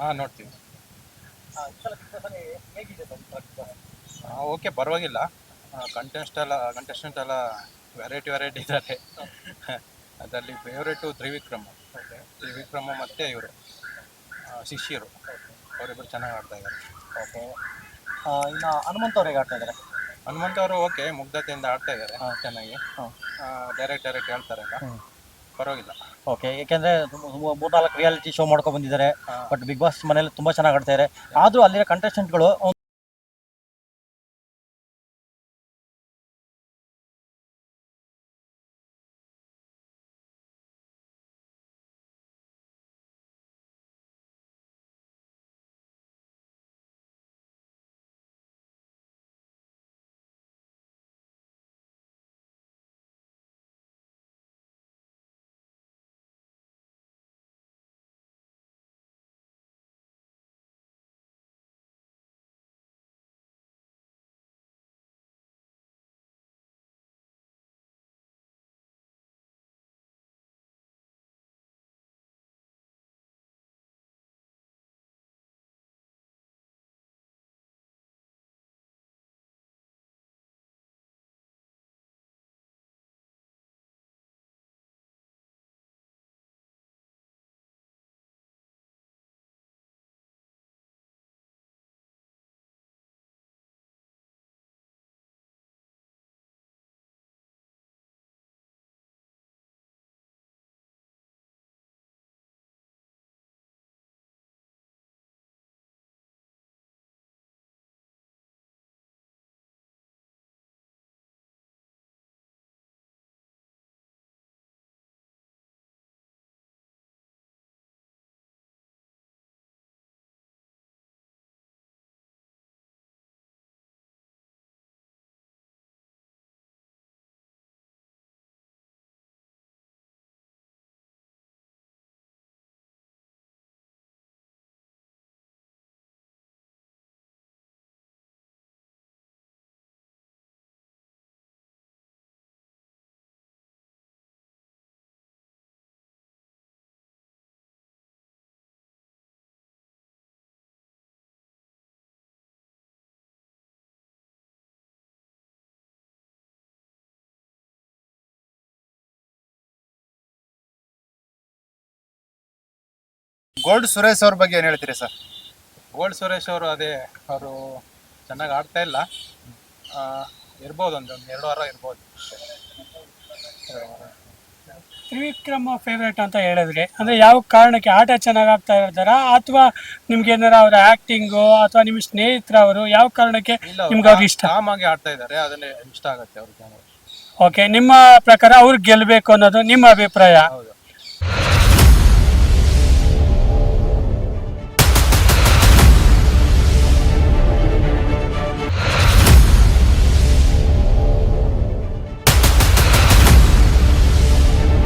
ಹಾಂ ನೋಡ್ತೀವಿ. ಓಕೆ ಪರವಾಗಿಲ್ಲ. ಕಂಟೆಸ್ಟ್ ಎಲ್ಲ ಕಂಟೆಸ್ಟೆಂಟ್ ಎಲ್ಲ ವೆರೈಟಿ ವೆರೈಟಿ ಇದ್ದಾರೆ. ಅದರಲ್ಲಿ ಫೇವ್ರೇಟು ತ್ರಿವಿಕ್ರಮ. ತ್ರಿವಿಕ್ರಮ ಮತ್ತು ಇವರು. ಶಿಷ್ಯರು. ಅವರಿಬ್ಬರು ಚೆನ್ನಾಗಿ ಆಡ್ತಾ ಇದ್ದಾರೆ. ಓಕೆ ಇನ್ನು ಹನುಮಂತ ಅವ್ರು ಹೇಗೆ ಆಡ್ತಾ ಇದ್ದಾರೆ? ಹನುಮಂತ ಅವರು ಓಕೆ ಮುಗ್ಧತೆಯಿಂದ ಆಡ್ತಾ ಇದ್ದಾರೆ. ಚೆನ್ನಾಗಿ. ಡೈರೆಕ್ಟ್ ಡೈರೆಕ್ಟ್ ಹೇಳ್ತಾರೆ ಹ್ಮ್. ಪರವಾಗಿಲ್ಲ. ಓಕೆ ಯಾಕೆಂದ್ರೆ ಮೂರ್ನಾಲ್ಕು ರಿಯಾಲಿಟಿ ಶೋ ಮಾಡ್ಕೊಂಡು ಬಂದಿದ್ದಾರೆ. ಬಟ್ ಬಿಗ್ ಬಾಸ್ ಮನೇಲಿ ತುಂಬಾ ಚೆನ್ನಾಗಿ ಆಡ್ತಾ ಇದ್ದಾರೆ ಆದ್ರೂ ಅಲ್ಲಿರೋ ಕಂಟೆಸ್ಟೆಂಟ್ಗಳು ಗೋಲ್ಡ್ ಸುರೇಶ್ ಅವ್ರ ಬಗ್ಗೆ ಏನ್ ಹೇಳ್ತೀರಿ ಸರ್? ಗೋಲ್ಡ್ ಸುರೇಶ್ ಅವರು ಅದೇ ಅವರು ಚೆನ್ನಾಗಿ ಆಡ್ತಾ ಇಲ್ಲ. ಆ, ಇರ್ಬೋದು ಒಂದು ಒಂದು ಎರಡು ವಾರ ಇರ್ಬೋದು. ತ್ರಿವಿಕ್ರಮ ಫೇವ್ರೇಟ್ ಅಂತ ಹೇಳಿದ್ರಿ ಅಂದ್ರೆ ಯಾವ ಕಾರಣಕ್ಕೆ ಆಟ ಚೆನ್ನಾಗಿ ಆಗ್ತಾ ಇರ್ತಾರಾ ಅಥವಾ ನಿಮ್ಗೆ ಏನಾರ ಅವ್ರ ಆಕ್ಟಿಂಗು ಅಥವಾ ನಿಮ್ಮ ಸ್ನೇಹಿತರ ಅವರು ಯಾವ ಕಾರಣಕ್ಕೆ ಇಲ್ಲ ನಿಮ್ಗೆ ಅವ್ರು ಇಷ್ಟ? ಕಾಮ್ ಆಗಿ ಆಡ್ತಾ ಇದ್ದಾರೆ ಅದನ್ನೇ ಇಷ್ಟ ಆಗುತ್ತೆ ಅವ್ರಿಗೆ. ಓಕೆ ನಿಮ್ಮ ಪ್ರಕಾರ ಅವ್ರು ಗೆಲ್ಬೇಕು ಅನ್ನೋದು ನಿಮ್ಮ ಅಭಿಪ್ರಾಯ. ಹೌದು.